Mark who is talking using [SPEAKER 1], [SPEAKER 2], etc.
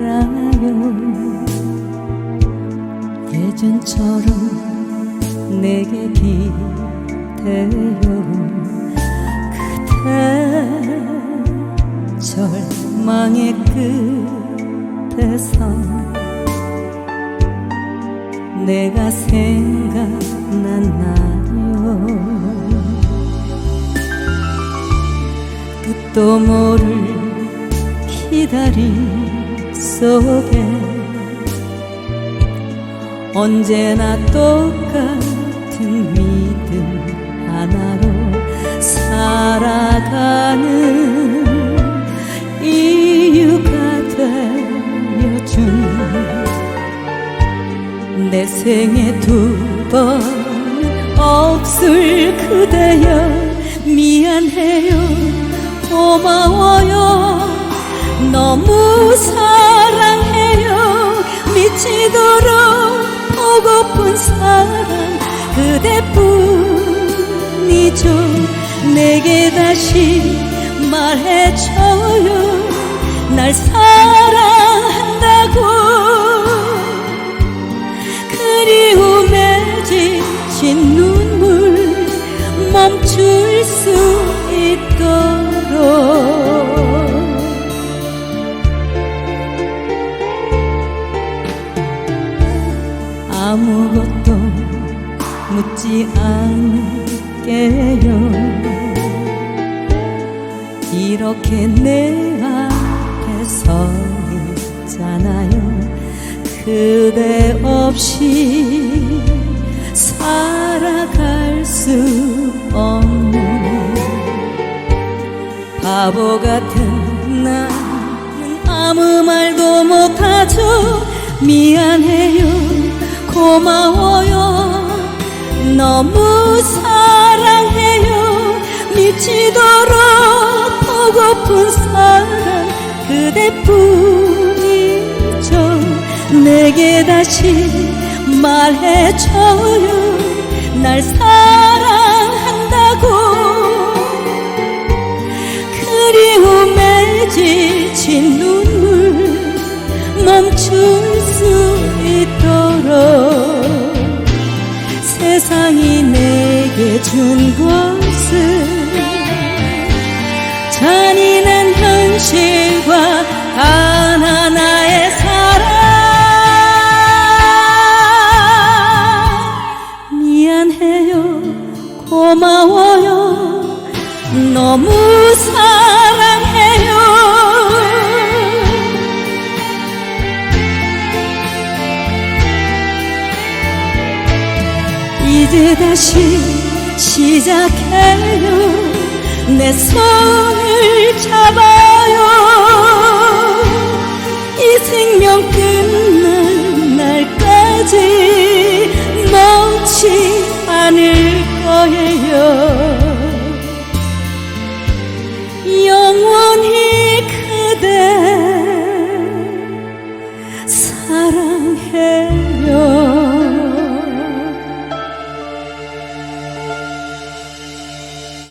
[SPEAKER 1] 알아요 예전처럼 내게 기대요. 그대 절망의 끝에서 내가 생각났나요? 끝도 모를 기다림. 속에 언제나 똑같은 믿음 하나로 살아가는 이유가 되어준 내 생에 두 번 없을 그대여 미안해요. 고마워요 너무 사랑해요. 미치도록 보고픈 사랑 그대뿐이죠. 내게 다시 말해줘요. 날 사랑 아무것도 묻지 않을게요. 이렇게 내 앞에 서 있잖아요. 그대 없이 살아갈 수 없는 바보 같은 나는 아무 말도 못하죠. 미안해요 고마워요. 너무 사랑해요. 미치도록 보고픈 사랑 그대뿐이죠. 내게 다시 말해줘요. 날 사랑한다고. 그리움에 지친 눈 준 것은 잔인한 현실과 단 하나의 사랑. 미안해요 고마워요 너무 사랑해요. 이제 다시 시작해요. 내 손을 잡아요. 이 생명 끝난 날까지 멈추지 않을 거예요. 영원히 그대 사랑해.